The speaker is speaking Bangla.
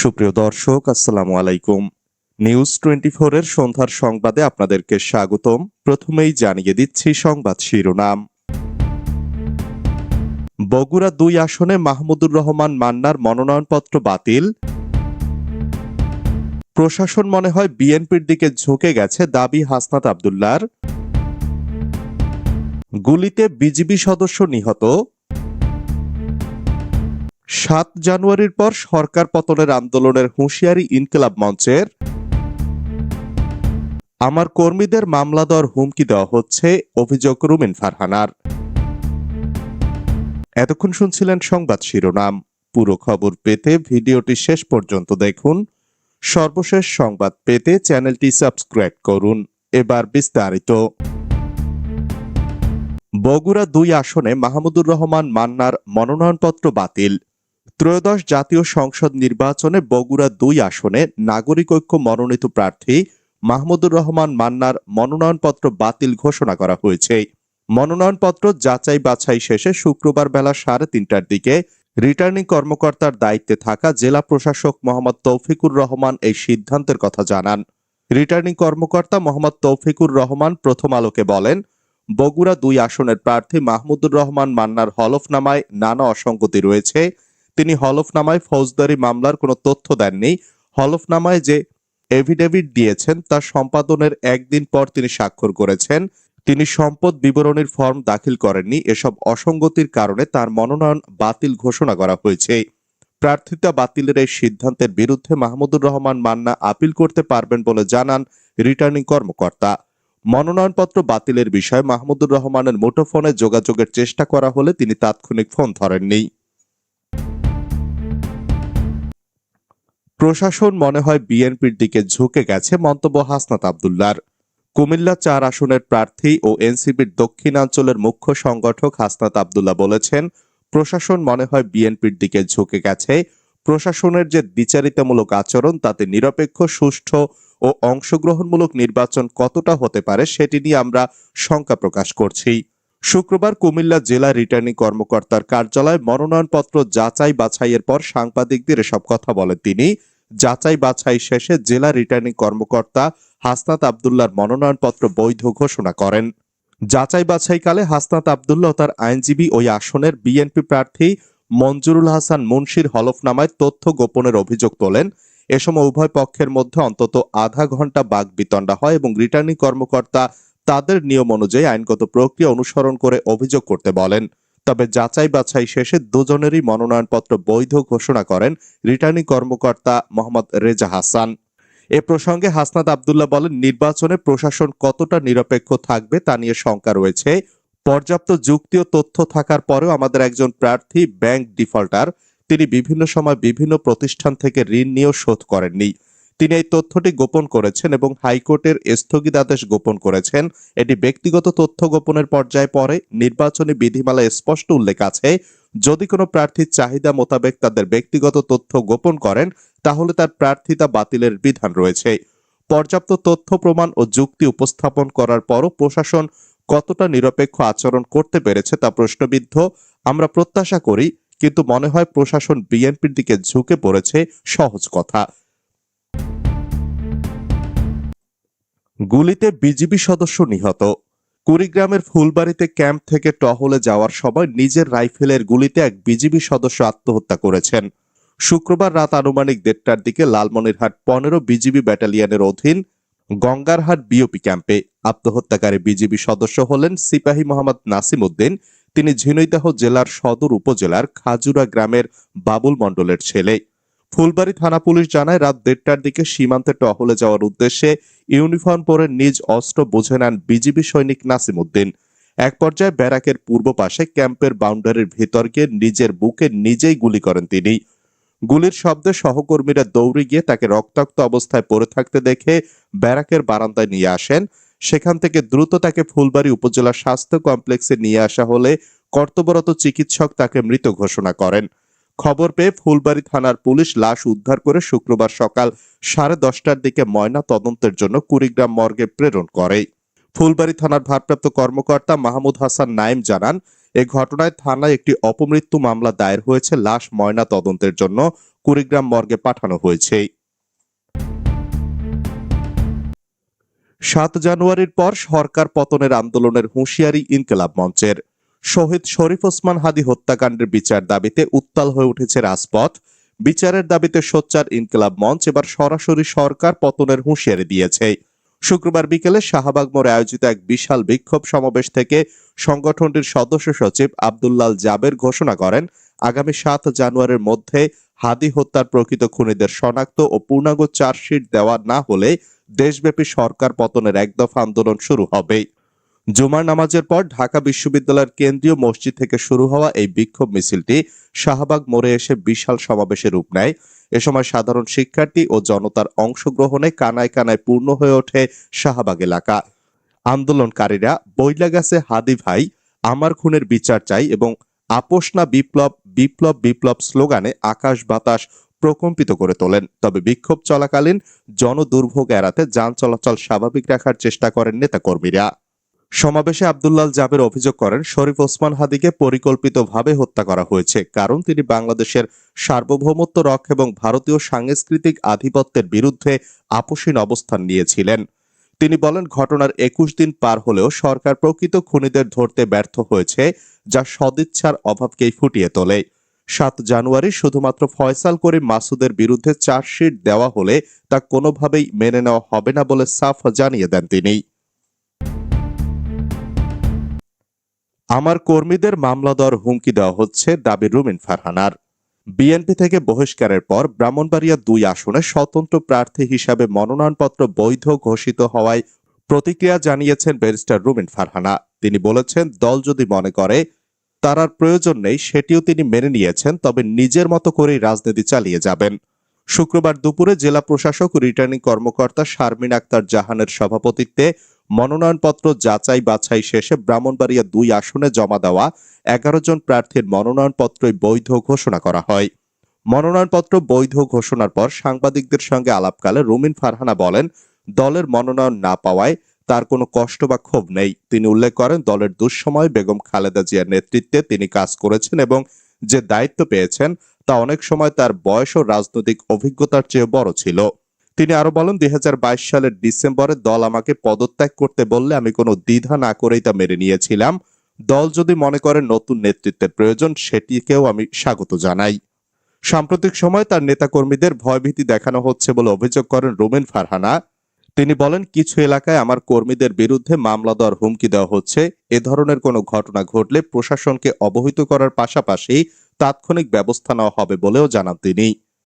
সুপ্রিয় দর্শক, আসসালামু আলাইকুম। নিউজ টোয়েন্টি এর সন্ধ্যার সংবাদে আপনাদেরকে স্বাগতম। প্রথমেই জানিয়ে দিচ্ছি সংবাদ শিরোনাম। বগুড়া দুই আসনে মাহমুদুর রহমান মান্নার মনোনয়নপত্র বাতিল। প্রশাসন মনে হয় বিএনপির দিকে ঝুঁকে গেছে দাবি হাসনাত আবদুল্লার গুলিতে বিজিবি সদস্য নিহত। সাত জানুয়ারির পর সরকার পতনের আন্দোলনের হুঁশিয়ারি ইনকিলাব মঞ্চের। আমার কর্মীদের মামলা দেওয়ার হুমকি দেওয়া হচ্ছে, অভিযোগ রুমিন ফারহানার। এতক্ষণ শুনছিলেন সংবাদ শিরোনাম। পুরো খবর পেতে ভিডিওটি শেষ পর্যন্ত দেখুন। সর্বশেষ সংবাদ পেতে চ্যানেলটি সাবস্ক্রাইব করুন। এবার বিস্তারিত। বগুড়া দুই আসনে মাহমুদুর রহমান মান্নার মনোনয়নপত্র বাতিল। ত্রয়োদশ জাতীয় সংসদ নির্বাচনে বগুড়া দুই আসনে নাগরিক ঐক্য মনোনীত প্রার্থী মাহমুদুর রহমান মান্নার মনোনয়নপত্র বাতিল ঘোষণা করা হয়েছে। মনোনয়নপত্র যাচাই বাছাই শেষে শুক্রবার বেলা সাড়ে তিনটার দিকে রিটার্নিং কর্মকর্তার দায়িত্বে থাকা জেলা প্রশাসক মোহাম্মদ তৌফিকুর রহমান এই সিদ্ধান্তের কথা জানান। রিটার্নিং কর্মকর্তা মোহাম্মদ তৌফিকুর রহমান প্রথম আলোকে বলেন, বগুড়া দুই আসনের প্রার্থী মাহমুদুর রহমান মান্নার হলফনামায় নানা অসঙ্গতি রয়েছে। তিনি হলফনামায় ফৌজদারি মামলার কোনো তথ্য দেননি। হলফনামায় যে এভিডেভিট দিয়েছেন তা সম্পাদনের একদিন পর তিনি স্বাক্ষর করেছেন। তিনি সম্পদ বিবরণীর ফর্ম দাখিল করেননি। এসব অসঙ্গতির কারণে তার মনোনয়ন বাতিল ঘোষণা করা হয়েছে। প্রার্থিতা বাতিলের এই সিদ্ধান্তের বিরুদ্ধে মাহমুদুর রহমান মান্না আপিল করতে পারবেন বলে জানান রিটার্নিং কর্মকর্তা। মনোনয়নপত্র বাতিলের বিষয়ে মাহমুদুর রহমানের মুঠোফোনে যোগাযোগের চেষ্টা করা হলে তিনি তাৎক্ষণিক ফোন ধরেননি। প্রশাসন মনে হয় বিএনপির দিকে ঝুঁকে গেছে মন্তব্য হাসনাত আবদুল্লার। কুমিল্লা চার আসনের প্রার্থী ও এনসিপির দক্ষিণাঞ্চলের মুখ্য সংগঠক হাসনাত আবদুল্লা বলেছেন, প্রশাসন মনে হয় বিএনপির দিকে ঝুঁকে গেছে। প্রশাসনের যে বিচারিতামূলক আচরণ, তাতে নিরপেক্ষ, সুষ্ঠু ও অংশগ্রহণমূলক নির্বাচন কতটা হতে পারে সেটি নিয়ে আমরা শঙ্কা প্রকাশ করছি। শুক্রবার কুমিল্লা জেলা রিটার্নিং কর্মকর্তার কার্যালয়ে মনোনয়নপত্র যাচাই বাছাইয়ের পর সাংবাদিকদের এসব কথা বলেন তিনি। যাচাই বাছাই শেষে জেলা রিটার্নিং কর্মকর্তা হাসনাত আবদুল্লার মনোনয়নপত্র বৈধ ঘোষণা করেন। যাচাই বাছাইকালে হাসনাত আবদুল্লাহ তার আইনজীবী ওই আসনের বিএনপি প্রার্থী মঞ্জুরুল হাসান মুন্সির হলফনামায় তথ্য গোপনের অভিযোগ তোলেন। এ সময় উভয় পক্ষের মধ্যে অন্তত আধা ঘণ্টা বাক বিতণ্ডা হয় এবং রিটার্নিং কর্মকর্তা তাদের নিয়ম অনুযায়ী আইনগত প্রক্রিয়া অনুসরণ করে অভিযোগ করতে বলেন। তবে যাচাই বাছাই শেষে দুজনেরই মনোনয়নপত্র বৈধ ঘোষণা করেন রিটার্নিং কর্মকর্তা মোহাম্মদ রেজা হাসান। এ প্রসঙ্গে হাসনাত আবদুল্লাহ বলেন, নির্বাচনে প্রশাসন কতটা নিরপেক্ষ থাকবে তা নিয়ে শঙ্কা রয়েছে। পর্যাপ্ত যুক্তি ও তথ্য থাকার পরেও আমাদের একজন প্রার্থী, ব্যাংক ডিফল্টার, তিনি বিভিন্ন সময় বিভিন্ন প্রতিষ্ঠান থেকে ঋণ নিয়েও শোধ করেননি। তিনি এই তথ্যটি গোপন করেছেন এবং হাইকোর্টের স্থগিতাদেশ গোপন করেছেন। এটি ব্যক্তিগত তথ্য গোপনের পর্যায়ে পরে নির্বাচনী বিধিমালায় স্পষ্ট উল্লেখ আছে, যদি কোনো প্রার্থীর চাহিদা মোতাবেক তাদের ব্যক্তিগত তথ্য গোপন করেন, তাহলে তার প্রার্থিতা বাতিলের বিধান রয়েছে। পর্যাপ্ত তথ্য প্রমাণ ও যুক্তি উপস্থাপন করার পরও প্রশাসন কতটা নিরপেক্ষ আচরণ করতে পেরেছে তা প্রশ্নবিদ্ধ। আমরা প্রত্যাশা করি, কিন্তু মনে হয় প্রশাসন বিএনপির দিকে ঝুঁকে পড়েছে সহজ কথা। গুলিতে বিজিবি সদস্য নিহত। কুড়িগ্রামের ফুলবাড়িতে ক্যাম্প থেকে টহলে যাওয়ার সময় নিজের রাইফেলের গুলিতে এক বিজিবি সদস্য আত্মহত্যা করেছেন। শুক্রবার রাত আনুমানিক দেড়টার দিকে লালমনিরহাট পনেরো বিজিবি ব্যাটালিয়নের অধীন গঙ্গারহাট বিওপি ক্যাম্পে আত্মহত্যাকারী বিজিবি সদস্য হলেন সিপাহী মোহাম্মদ নাসিম উদ্দিন। তিনি ঝিনৈদাহ জেলার সদর উপজেলার খাজুরা গ্রামের বাবুল মণ্ডলের ছেলে। ফুলবাড়ি থানা পুলিশ জানায়, রাত দেড়টার দিকে সীমান্তে টহলে যাওয়ার উদ্দেশ্যে ইউনিফর্ম পরে নিজ অস্ত্র বুঝে নেন বিজিবি সৈনিক নাসিম উদ্দিন। এক পর্যায়ে ব্যারাকের পূর্ব পাশে ক্যাম্পের বাউন্ডারির ভেতর গিয়ে নিজের বুকে নিজেই গুলি করেন তিনি। গুলির শব্দে সহকর্মীরা দৌড়ে গিয়ে তাকে রক্তাক্ত অবস্থায় পড়ে থাকতে দেখে ব্যারাকের বারান্দায় নিয়ে আসেন। সেখান থেকে দ্রুত তাকে ফুলবাড়ি উপজেলা স্বাস্থ্য কমপ্লেক্সে নিয়ে আসা হলে কর্তব্যরত চিকিৎসক তাকে মৃত ঘোষণা করেন। খবর পেয়ে ফুলবাড়ি থানার পুলিশ লাশ উদ্ধার করে শুক্রবার সকাল সাড়ে দশটার দিকে ময়না তদন্তের জন্য কুড়িগ্রাম মর্গে প্রেরণ করে। ফুলবাড়ি থানার ভারপ্রাপ্ত কর্মকর্তা মাহমুদ হাসান নাইম জানান, এ ঘটনায় থানায় একটি অপমৃত্যু মামলা দায়ের হয়েছে, লাশ ময়না তদন্তের জন্য কুড়িগ্রাম মর্গে পাঠানো হয়েছে। সাত জানুয়ারির পর সরকার পতনের আন্দোলনের হুঁশিয়ারি ইনকলাব মঞ্চের। শহীদ শরীফ ওসমান হাদি হত্যাকাণ্ডের বিচার দাবিতে উত্তাল হয়ে উঠেছে রাজপথ। বিচারের দাবিতে সোচ্চার ইনকলাব মঞ্চ এবার সরাসরি সরকার পতনের হুঁশিয়ারি দিয়েছে। শুক্রবার বিকেলে শাহবাগ মোড়ে আয়োজিত এক বিশাল বিক্ষোভ সমাবেশ থেকে সংগঠনটির সদস্য সচিব আব্দুল্লাল জাবের ঘোষণা করেন, আগামী সাত জানুয়ারির মধ্যে হাদি হত্যার প্রকৃত খুনিদের শনাক্ত ও পূর্ণাঙ্গ চার্জশিট দেওয়া না হলে দেশব্যাপী সরকার পতনের এক দফা আন্দোলন শুরু হবে। জুমার নামাজের পর ঢাকা বিশ্ববিদ্যালয়ের কেন্দ্রীয় মসজিদ থেকে শুরু হওয়া এই বিক্ষোভ মিছিলটি শাহবাগ মোড়ে এসে বিশাল সমাবেশে রূপ নেয়। এ সময় সাধারণ শিক্ষার্থী ও জনতার অংশগ্রহণে কানায় কানায় পূর্ণ হয়ে ওঠে শাহবাগ এলাকা। আন্দোলনকারীরা বইলা গেছে হাদি ভাই, আমার খুনের বিচার চাই এবং আপোষ না বিপ্লব বিপ্লব বিপ্লব স্লোগানে আকাশ বাতাস প্রকম্পিত করে তোলেন। তবে বিক্ষোভ চলাকালীন জনদুর্ভোগ এড়াতে যান চলাচল স্বাভাবিক রাখার চেষ্টা করেন নেতাকর্মীরা। সমাবেশে আব্দুল্লাল জাবের অভিযোগ করেন, শরীফ ওসমান হাদিকে পরিকল্পিতভাবে হত্যা করা হয়েছে। কারণ তিনি বাংলাদেশের সার্বভৌমত্ব রক্ষা এবং ভারতীয় সাংস্কৃতিক আধিপত্যের বিরুদ্ধে আপোষহীন অবস্থান নিয়েছিলেন। তিনি বলেন, ঘটনার একুশ দিন পার হলেও সরকার প্রকৃত খুনিদের ধরতে ব্যর্থ হয়েছে, যা সদিচ্ছার অভাবকেই ফুটিয়ে তোলে। সাত জানুয়ারি শুধুমাত্র ফয়সাল করিম মাসুদের বিরুদ্ধে চার্জশিট দেওয়া হলে তা কোনোভাবেই মেনে নেওয়া হবে না বলে সাফ জানিয়ে দেন তিনি। আমার কর্মীদের মামলা দেওয়ার হুমকি দেওয়া হচ্ছে দাবি রুমিন ফারহানার। বিএনপি থেকে বহিষ্কারের পর ব্রাহ্মণবাড়িয়া দুই আসনে স্বতন্ত্র প্রার্থী হিসাবে মনোনয়নপত্র বৈধ ঘোষিত হওয়ায় প্রতিক্রিয়া জানিয়েছেন ব্যারিস্টার রুমিন ফারহানা। তিনি বলেছেন, দল যদি মনে করে তার আর প্রয়োজন নেই, সেটিও তিনি মেনে নিয়েছেন, তবে নিজের মতো করেই রাজনীতি চালিয়ে যাবেন। শুক্রবার দুপুরে জেলা প্রশাসক, রিটার্নিং কর্মকর্তা শারমিন আক্তার জাহানের সভাপতিত্বে মনোনয়নপত্র যাচাই বাছাই শেষে ব্রাহ্মণবাড়িয়া দুই আসনে জমা দেওয়া এগারো জন প্রার্থীর মনোনয়নপত্রই বৈধ ঘোষণা করা হয়। মনোনয়নপত্র বৈধ ঘোষণার পর সাংবাদিকদের সঙ্গে আলাপকালে রুমিন ফারহানা বলেন, দলের মনোনয়ন না পাওয়ায় তার কোনো কষ্ট বা ক্ষোভ নেই। তিনি উল্লেখ করেন, দলের দুঃসময় বেগম খালেদা জিয়ার নেতৃত্বে তিনি কাজ করেছেন এবং যে দায়িত্ব পেয়েছেন তা অনেক সময় তার বয়স ও রাজনৈতিক অভিজ্ঞতার চেয়ে বড় ছিল। তিনি আরও বলেন, দুই হাজার বাইশ সালের ডিসেম্বরে দল আমাকে পদত্যাগ করতে বললে আমি কোনো দ্বিধা না করেই তা মেনে নিয়েছিলাম। দল যদি মনে করে নতুন নেতৃত্বের প্রয়োজন, সেটিকেও আমি স্বাগত জানাই। সাম্প্রতিক সময় তার নেতাকর্মীদের ভয়ভীতি দেখানো হচ্ছে বলে অভিযোগ করেন রুমেন ফারহানা। তিনি বলেন, কিছু এলাকায় আমার কর্মীদের বিরুদ্ধে মামলা দেওয়ার হুমকি দেওয়া হচ্ছে। এ ধরনের কোনো ঘটনা ঘটলে প্রশাসনকে অবহিত করার পাশাপাশি তাৎক্ষণিক ব্যবস্থা নেওয়া হবে বলেও জানান তিনি।